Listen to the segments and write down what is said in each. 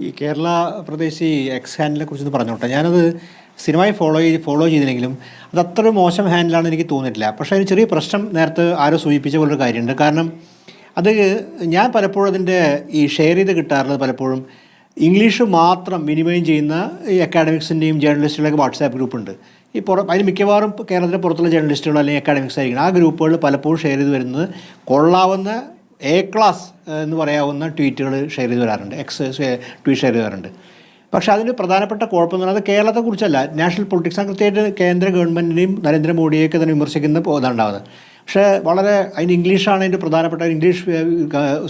ഈ കേരള പ്രദേശ് ഈ എക്സ് ഹാൻഡിലെ കുറിച്ചൊന്ന് പറഞ്ഞോട്ടെ. ഞാനത് സിനിമയെ ഫോളോ ചെയ്ത് ഫോളോ ചെയ്തില്ലെങ്കിലും അത് അത്ര മോശം ഹാൻഡിലാണ് എനിക്ക് തോന്നിയിട്ടില്ല. പക്ഷേ അതിന് ചെറിയ പ്രശ്നം നേരത്തെ ആരോ സൂചിപ്പിച്ച പോലൊരു കാര്യമുണ്ട്. കാരണം അത് ഞാൻ പലപ്പോഴും അതിന്റെ ഈ ഷെയർ ചെയ്ത് കിട്ടാറുള്ളത് പലപ്പോഴും ഇംഗ്ലീഷ് മാത്രം വിനിമയം ചെയ്യുന്ന ഈ അക്കാഡമിക്സിന്റെയും ജേർണലിസ്റ്റുകളൊക്കെ വാട്സാപ്പ് ഗ്രൂപ്പുണ്ട് ഈ പുറ അതിന് മിക്കവാറും കേരളത്തിന്റെ പുറത്തുള്ള ജേർണലിസ്റ്റുകൾ അല്ലെങ്കിൽ അക്കാഡമിക്സ് ആയിരിക്കണം ആ ഗ്രൂപ്പുകൾ പലപ്പോഴും ഷെയർ ചെയ്ത് വരുന്നത് കൊള്ളാവുന്ന എ ക്ലാസ് എന്ന് പറയാവുന്ന ട്വീറ്റുകൾ ഷെയർ ചെയ്ത് വരാറുണ്ട്. എക്സ് ട്വീറ്റ് ഷെയർ ചെയ്ത് വരാറുണ്ട്. പക്ഷേ അതിന് പ്രധാനപ്പെട്ട കുഴപ്പം എന്ന് പറയുന്നത് കേരളത്തെക്കുറിച്ചല്ല നാഷണൽ പൊളിറ്റിക്സ് കൃത്യമായിട്ട് കേന്ദ്ര ഗവൺമെന്റിനെയും നരേന്ദ്രമോദിയൊക്കെ തന്നെ വിമർശിക്കുന്ന ഇതാണ് പക്ഷേ വളരെ അതിന് ഇംഗ്ലീഷാണ് അതിന്റെ പ്രധാനപ്പെട്ട ഇംഗ്ലീഷ്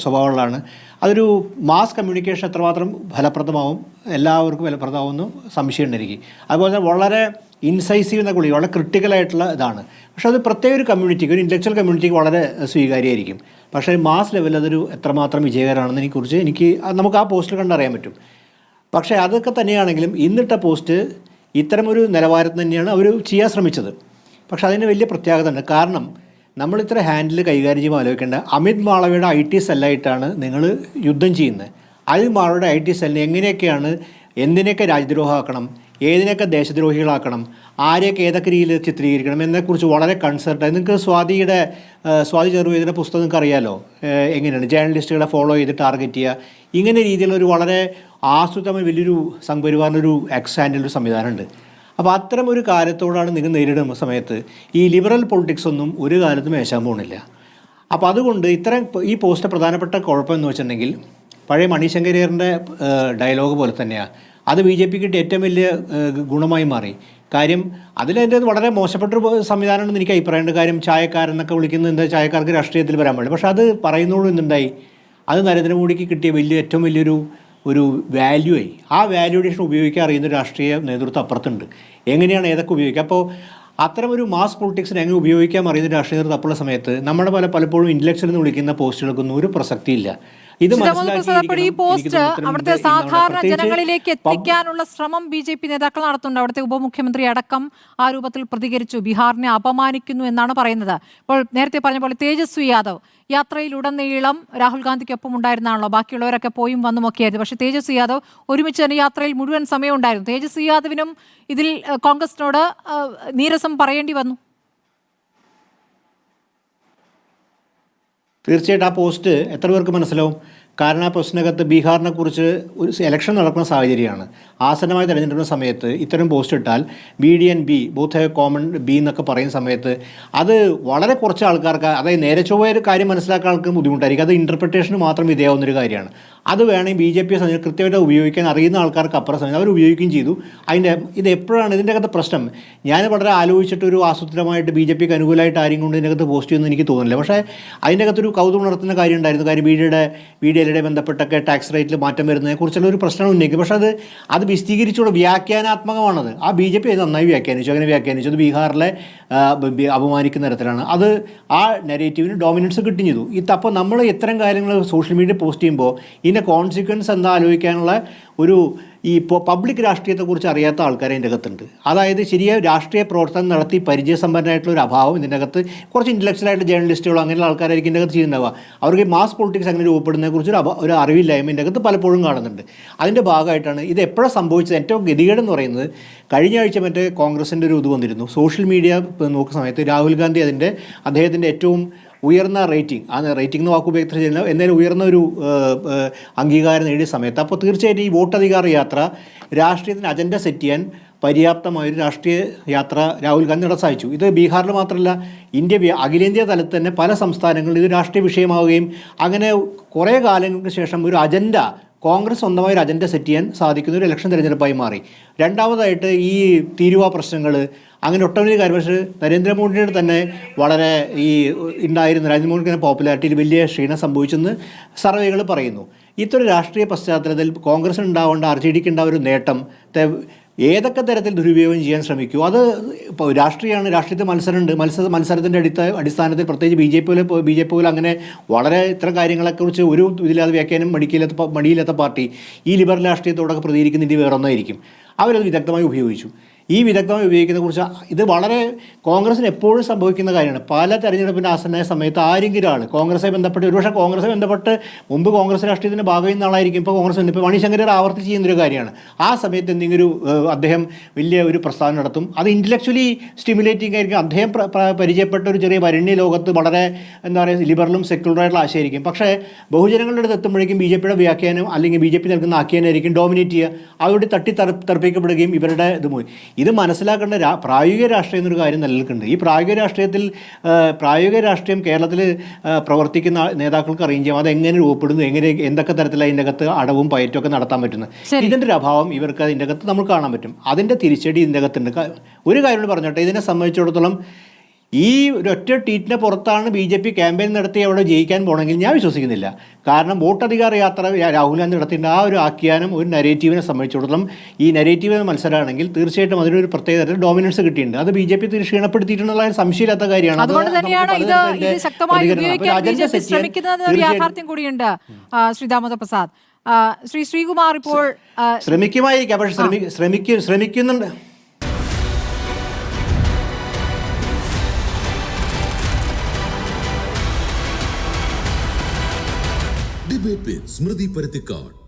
സ്വഭാവമുള്ളതാണ്. അതൊരു മാസ് കമ്മ്യൂണിക്കേഷൻ എത്രമാത്രം ഫലപ്രദമാവും എല്ലാവർക്കും ഫലപ്രദമാവുമെന്നും ഉണ്ടായിരിക്കും അതുപോലെ തന്നെ വളരെ ഇൻസൈസീവ് എന്നൊക്കെ വിളിക്കും വളരെ ക്രിട്ടിക്കലായിട്ടുള്ള ഇതാണ്. പക്ഷേ അത് പ്രത്യേക ഒരു കമ്മ്യൂണിറ്റിക്ക് ഒരു ഇന്റലക്ച്വൽ കമ്മ്യൂണിറ്റിക്ക് വളരെ സ്വീകാര്യമായിരിക്കും. പക്ഷേ മാസ് ലെവലിൽ അതൊരു എത്രമാത്രം വിജയകരമാണെന്ന് എനിക്കുറിച്ച് എനിക്ക് നമുക്ക് ആ പോസ്റ്റിൽ കണ്ടറിയാൻ പറ്റും. പക്ഷേ അതൊക്കെ തന്നെയാണെങ്കിലും ഇന്നിട്ട പോസ്റ്റ് ഇത്തരമൊരു നിലവാരത്തിൽ തന്നെയാണ് അവർ ചെയ്യാൻ ശ്രമിച്ചത്. പക്ഷേ അതിന് വലിയ പ്രത്യേകത ഉണ്ട്. കാരണം നമ്മൾ ഇത്ര ഹാൻഡിൽ കൈകാര്യം ചെയ്യുമ്പോൾ ആലോചിക്കേണ്ട അമിത് മാളവയുടെ ഐ ടി സെല്ലായിട്ടാണ് നിങ്ങൾ യുദ്ധം ചെയ്യുന്നത്. അമിത് മാളവയുടെ ഐ ടി സെല്ലിനെ എങ്ങനെയൊക്കെയാണ് എന്തിനെയൊക്കെ രാജ്യദ്രോഹമാക്കണം ഏതിനൊക്കെ ദേശദ്രോഹികളാക്കണം ആരെയൊക്കെ ഏതൊക്കെ രീതിയിൽ ചിത്രീകരിക്കണം എന്നതിനെക്കുറിച്ച് വളരെ കൺസേർട്ടായി നിങ്ങൾക്ക് സ്വാതിയുടെ സ്വാതി ചെറുവേദിയുടെ പുസ്തകം നിങ്ങൾക്ക് അറിയാലോ? എങ്ങനെയാണ്? ജേർണലിസ്റ്റുകളെ ഫോളോ ചെയ്ത് ടാർഗറ്റ് ചെയ്യുക. ഇങ്ങനെ രീതിയിലുള്ള ഒരു വളരെ ആസൂത്രണം വലിയൊരു സംഘപരിവാറിന്റെ ഒരു എക്സ് ഹാൻഡിൽ ഒരു സംവിധാനമുണ്ട്. അപ്പോൾ അത്തരം ഒരു കാര്യത്തോടാണ് നിങ്ങൾ നേരിടുന്ന സമയത്ത് ഈ ലിബറൽ പൊളിറ്റിക്സ് ഒന്നും ഒരു കാലത്തും മേശാൻ പോകുന്നില്ല അപ്പോൾ അതുകൊണ്ട് ഇത്തരം ഈ പോസ്റ്റ് പ്രധാനപ്പെട്ട കുഴപ്പം എന്ന് വെച്ചിട്ടുണ്ടെങ്കിൽ പഴയ മണിശങ്കരേറിന്റെ ഡയലോഗ് പോലെ തന്നെയാണ് അത് ബി ജെ പിക്ക് കിട്ടിയ ഏറ്റവും വലിയ ഗുണമായി മാറി. കാര്യം അതിലെന്റെ വളരെ മോശപ്പെട്ടൊരു സംവിധാനമാണെന്ന് എനിക്ക് അഭിപ്രായമുണ്ട്. കാര്യം ചായക്കാരെന്നൊക്കെ വിളിക്കുന്നത് എന്താ ചായക്കാർക്ക് രാഷ്ട്രീയത്തിൽ വരാൻ പാടില്ല. പക്ഷേ അത് പറയുന്നതോട് എന്തുണ്ടായി? അത് നരേന്ദ്രമോദിക്ക് കിട്ടിയ വലിയ ഏറ്റവും വലിയൊരു ഒരു വാല്യൂ ആയി ആ വാല്യൂഡേഷൻ ഉപയോഗിക്കാൻ അറിയുന്ന രാഷ്ട്രീയ നേതൃത്വം അപ്പുറത്തുണ്ട്. എങ്ങനെയാണ് ഏതൊക്കെ ഉപയോഗിക്കുക? അപ്പോൾ അത്തരം ഒരു മാസ് പൊളിറ്റിക്സിനെ എങ്ങനെ ഉപയോഗിക്കാൻ അറിയുന്ന രാഷ്ട്രീയ നേതൃത്വം അപ്പുള്ള സമയത്ത് നമ്മുടെ പല പലപ്പോഴും ഇന്റലക്ച്വൽ എന്ന് വിളിക്കുന്ന പോസ്റ്റുകൾക്കൊന്നും ഒരു പ്രസക്തിയില്ല. ഇത് മനസ്സിലാക്കി അപ്പോൾ ഈ. പോസ്റ്റ് അവിടുത്തെ സാധാരണ ജനങ്ങളിലേക്ക് എത്തിക്കാനുള്ള ശ്രമം ബി ജെ പി നേതാക്കൾ നടത്തുന്നുണ്ട്. അവിടുത്തെ ഉപമുഖ്യമന്ത്രി അടക്കം ആ രൂപത്തിൽ പ്രതികരിച്ചു. ബീഹാറിനെ അപമാനിക്കുന്നു എന്നാണ് പറയുന്നത്. ഇപ്പോൾ നേരത്തെ പറഞ്ഞ പോലെ തേജസ്വി യാദവ് യാത്രയിലുടനീളം രാഹുൽ ഗാന്ധിക്കൊപ്പം ഉണ്ടായിരുന്നാണല്ലോ. ബാക്കിയുള്ളവരൊക്കെ പോയും വന്നും ഒക്കെയായിരുന്നു. പക്ഷേ തേജസ്വി യാദവ് ഒരുമിച്ച് തന്നെ യാത്രയിൽ മുഴുവൻ സമയം ഉണ്ടായിരുന്നു തേജസ്വി യാദവിനും ഇതിൽ കോൺഗ്രസിനോട് നീരസം പറയേണ്ടി വന്നു. തീർച്ചയായിട്ടും ആ പോസ്റ്റ് എത്ര പേർക്ക് മനസ്സിലാവും? കാരണം ആ പോസ്റ്റിനകത്ത് ബീഹാറിനെ കുറിച്ച് ഒരു ഇലക്ഷൻ നടക്കുന്ന സാഹചര്യമാണ്. ആസന്നമായി തിരഞ്ഞെടുക്കുന്ന സമയത്ത് ഇത്തരം പോസ്റ്റ് ഇട്ടാൽ B D N B booth common B എന്നൊക്കെ പറയുന്ന സമയത്ത് അത് വളരെ കുറച്ച് ആൾക്കാർക്ക് അതായത് നേരെ ചൊവ്വ ഒരു കാര്യം മനസ്സിലാക്കാൻ ആൾക്ക് ബുദ്ധിമുട്ടായിരിക്കും. അത് ഇന്റർപ്രിട്ടേഷന് മാത്രം വിധേയാവുന്ന ഒരു കാര്യമാണ്. അത് വേണമെങ്കിൽ ബി ജെ പി കൃത്യമായിട്ട് ഉപയോഗിക്കാൻ അറിയുന്ന ആൾക്കാർക്ക് അപ്പുറം സമയത്ത് അവർ ഉപയോഗിക്കുകയും ചെയ്തു. അതിന്റെ ഇത് എപ്പോഴാണ് ഇതിന്റെ അകത്ത് പ്രശ്നം? ഞാൻ വളരെ ആലോചിച്ചിട്ട് ഒരു ആസൂത്രമായിട്ട് ബി ജെ പിക്ക് അനുകൂലമായിട്ട് ആരെയും കൊണ്ട് ഇതിന്റെ അകത്ത് പോസ്റ്റ് ചെയ്യുമെന്ന് എനിക്ക് തോന്നുന്നില്ല. പക്ഷേ അതിന്റെ അകത്തൊരു കൗതുകം നടത്തുന്ന കാര്യം ഉണ്ടായിരുന്നു. കാര്യം ബി ഡിയുടെ ബി ഡി എല്ലുടെ ബന്ധപ്പെട്ടൊക്കെ ടാക്സ് റേറ്റിൽ മാറ്റം വരുന്നതിനെ കുറിച്ചുള്ള ഒരു പ്രശ്നം ഉന്നയിക്കും പക്ഷേ അത് അത് വിശദീകരിച്ചുള്ള വ്യാഖ്യാനാത്മകമാണത്. ആ ബി ജെ പി അത് നന്നായി വ്യാഖ്യാനിച്ചു. അങ്ങനെ വ്യാഖ്യാനിച്ചു. അത് ബീഹാറിലെ അപമാനിക്കുന്ന തരത്തിലാണ്. അത് ആ നെഗറ്റീവിന് ഡോമിനൻസ് കിട്ടിഞ്ഞു ചെയ്തു ഇത് അപ്പോൾ നമ്മൾ ഇത്തരം കാര്യങ്ങൾ സോഷ്യൽ മീഡിയ പോസ്റ്റ് ചെയ്യുമ്പോൾ ഇതിന്റെ കോൺസിക്വൻസ് എന്താ ആലോചിക്കാനുള്ള ഒരു ഈ ഇപ്പോൾ പബ്ലിക് രാഷ്ട്രീയത്തെക്കുറിച്ച് അറിയാത്ത ആൾക്കാർ ഇതിന്റെ അകത്തുണ്ട്. അതായത് ശരിയായ രാഷ്ട്രീയ പ്രവർത്തനം നടത്തി പരിചയസമ്പന്നമായിട്ടുള്ള ഒരു അഭാവം ഇതിന്റെ അകത്ത് കുറച്ച് ഇന്റലക്ച്വലായിട്ട് ജേർണലിസ്റ്റുകളോ അങ്ങനെയുള്ള ആൾക്കാരായിരിക്കും ഇതിന്റെ അകത്ത് ചെയ്യുന്നുണ്ടാവുക അവർക്ക് മാസ് പൊളിറ്റിക്സ് അങ്ങനെ രൂപപ്പെടുന്നതിനെക്കുറിച്ച് ഒരു ഒരു അറിവില്ലായ്മ ഇതിന്റെ അകത്ത് പലപ്പോഴും കാണുന്നുണ്ട്. അതിന്റെ ഭാഗമായിട്ടാണ് ഇത് എപ്പോഴാണ് സംഭവിച്ചത്? ഏറ്റവും ഗതികേടെന്ന് പറയുന്നത് കഴിഞ്ഞ ആഴ്ച മറ്റേ കോൺഗ്രസിന്റെ ഒരു ഇത് വന്നിരുന്നു. സോഷ്യൽ മീഡിയ നോക്കുന്ന സമയത്ത് രാഹുൽ ഗാന്ധി അതിന്റെ അദ്ദേഹത്തിന്റെ ഏറ്റവും ഉയർന്ന റേറ്റിംഗ് ആ റേറ്റിംഗ് എന്ന് വാക്ക് ഉപയോഗിച്ച് ചെയ്യുന്ന ഉയർന്ന ഒരു അംഗീകാരം നേടിയ സമയത്ത്. അപ്പോൾ തീർച്ചയായിട്ടും ഈ വോട്ടധികാര യാത്ര രാഷ്ട്രീയത്തിന് അജണ്ട സെറ്റ് ചെയ്യാൻ പര്യാപ്തമായൊരു രാഷ്ട്രീയ യാത്ര രാഹുൽ ഗാന്ധി നടത്താൻ സാധിച്ചു ഇത് ബീഹാറിൽ മാത്രമല്ല ഇന്ത്യ അഖിലേന്ത്യാ തലത്തിൽ തന്നെ പല സംസ്ഥാനങ്ങളിൽ ഇത് രാഷ്ട്രീയ വിഷയമാവുകയും അങ്ങനെ കുറേ കാലങ്ങൾക്ക് ശേഷം ഒരു അജണ്ട കോൺഗ്രസ് സ്വന്തമായി ഒരു അജണ്ട സെറ്റ് ചെയ്യാൻ സാധിക്കുന്ന ഒരു ഇലക്ഷൻ തിരഞ്ഞെടുപ്പായി മാറി. രണ്ടാമതായിട്ട് ഈ തീരുവ പ്രശ്നങ്ങൾ അങ്ങനെ ഒട്ടനവധി കാര്യം പക്ഷേ നരേന്ദ്രമോദിയുടെ തന്നെ വളരെ ഈ ഉണ്ടായിരുന്ന നരേന്ദ്രമോദിക്ക് പോപ്പുലാരിറ്റിയിൽ വലിയ ക്ഷീണം സംഭവിച്ചെന്ന് സർവേകൾ പറയുന്നു. ഇത്തരം രാഷ്ട്രീയ പശ്ചാത്തലത്തിൽ കോൺഗ്രസിന് ഉണ്ടാവേണ്ട ആർ ജെ ഡിക്ക് ഉണ്ടാവുന്ന ഒരു നേട്ടം ഏതൊക്കെ തരത്തിൽ ദുരുപയോഗം ചെയ്യാൻ ശ്രമിക്കൂ? അത് ഇപ്പോൾ രാഷ്ട്രീയമാണ്. രാഷ്ട്രീയത്തിൽ മത്സരമുണ്ട്. മത്സര മത്സരത്തിന്റെ അടിത്ത അടിസ്ഥാനത്തിൽ പ്രത്യേകിച്ച് ബി ജെ പി പോലെ ബി ജെ പി പോലെ അങ്ങനെ വളരെ ഇത്തരം കാര്യങ്ങളെക്കുറിച്ച് ഒരു ഇതില്ലാതെ വ്യാഖ്യാനം മടിക്കില്ലാത്ത മടിയില്ലാത്ത പാർട്ടി ഈ ലിബറൽ രാഷ്ട്രീയത്തോടൊക്കെ പ്രതികരിക്കുന്ന വേറെ ഒന്നായിരിക്കും അവരത് വിദഗ്ധമായി ഉപയോഗിച്ചു. ഈ വിദഗ്ധമായി ഉപയോഗിക്കുന്നത് കുറിച്ച് ഇത് വളരെ കോൺഗ്രസിന് എപ്പോഴും സംഭവിക്കുന്ന കാര്യമാണ്. പല തെരഞ്ഞെടുപ്പിന്റെ ആസന്നായ സമയത്ത് ആരെങ്കിലും ആൾ കോൺഗ്രസെ ബന്ധപ്പെട്ട് ഒരുപക്ഷെ കോൺഗ്രസെ ബന്ധപ്പെട്ട് മുമ്പ് കോൺഗ്രസ് രാഷ്ട്രീയത്തിന്റെ ഭാഗം ആളായിരിക്കും ഇപ്പോൾ കോൺഗ്രസ് ഇപ്പോൾ മണിശങ്കരർ ആവർത്തിച്ച് ചെയ്യുന്നൊരു കാര്യമാണ്. ആ സമയത്ത് എന്തെങ്കിലും ഒരു അദ്ദേഹം വലിയ ഒരു പ്രസ്താവന നടത്തും. അത് ഇന്റലക്ച്വലി സ്റ്റിമുലേറ്റിംഗ് ആയിരിക്കും. അദ്ദേഹം പ്ര- പ്ര- പരിചയപ്പെട്ട ഒരു ചെറിയ വരണ്യ ലോകത്ത് വളരെ എന്താ പറയുക ലിബറലും സെക്യുലറായിട്ടുള്ള ആശയമായിരിക്കും പക്ഷേ ബഹുജനങ്ങളുടെ അടുത്ത് എത്തുമ്പോഴേക്കും ബി ജെ പിയുടെ വ്യാഖ്യാനം അല്ലെങ്കിൽ ബി ജെ പി നൽകുന്ന ആഖ്യാനമായിരിക്കും ഡോമിനേറ്റ് ചെയ്യുക. അവരോട് തട്ടി തർപ്പിക്കപ്പെടുകയും ഇവരുടെ ഇത് പോയി ഇത് മനസ്സിലാക്കേണ്ട രാ- പ്രായോഗിക രാഷ്ട്രീയം എന്നൊരു കാര്യം നിലനിൽക്കുന്നുണ്ട്. ഈ പ്രായോഗിക രാഷ്ട്രീയത്തിൽ പ്രായോഗിക രാഷ്ട്രീയം കേരളത്തിൽ പ്രവർത്തിക്കുന്ന നേതാക്കൾക്ക് അറിയും ചെയ്യാം. അത് എങ്ങനെ രൂപപ്പെടുന്നു എങ്ങനെ എന്തൊക്കെ തരത്തിൽ അതിന്റെ അകത്ത് അടവും പയറ്റും ഒക്കെ നടത്താൻ പറ്റുന്നു. ഇതിന്റെ ഒരു അഭാവം ഇവർക്ക് അതിന്റെ അകത്ത് നമ്മൾ കാണാൻ പറ്റും. അതിന്റെ തിരിച്ചടി ഇതിന്റെ അകത്തുണ്ട്. ഒരു കാര്യം പറഞ്ഞോട്ടെ. ഇതിനെ സംബന്ധിച്ചിടത്തോളം ഈ ഒരൊറ്റ ട്വീറ്റിന്റെ പുറത്താണ് ബി ജെ പി ക്യാമ്പയിൻ നടത്തി അവിടെ ജയിക്കാൻ പോകണമെങ്കിൽ ഞാൻ വിശ്വസിക്കുന്നില്ല. കാരണം വോട്ടധികാര യാത്ര രാഹുൽ ഗാന്ധി നടത്തിന്റെ ആ ഒരു ആഖ്യാനം ഒരു നരേറ്റീവിനെ സംബന്ധിച്ചിടത്തോളം ഈ നരേറ്റീവ് മത്സരമാണെങ്കിൽ തീർച്ചയായിട്ടും അതിനൊരു പ്രത്യേക തരത്തിൽ ഡോമിനൻസ് കിട്ടിയിട്ടുണ്ട്. അത് ബി ജെ പി ക്ഷീണപ്പെടുത്തിയിട്ടുള്ള സംശയമില്ലാത്ത കാര്യമാണ്. ശ്രീ പ്രസാദ് ശ്രീ ശ്രീകുമാർ ഇപ്പോൾ ശ്രമിക്കുമായിരിക്കാം. പക്ഷെ ശ്രമിക്കും ശ്രമിക്കുന്നുണ്ട്. ഡിബേറ്റ് സ്മൃതി പരുത്തിക്കാട്.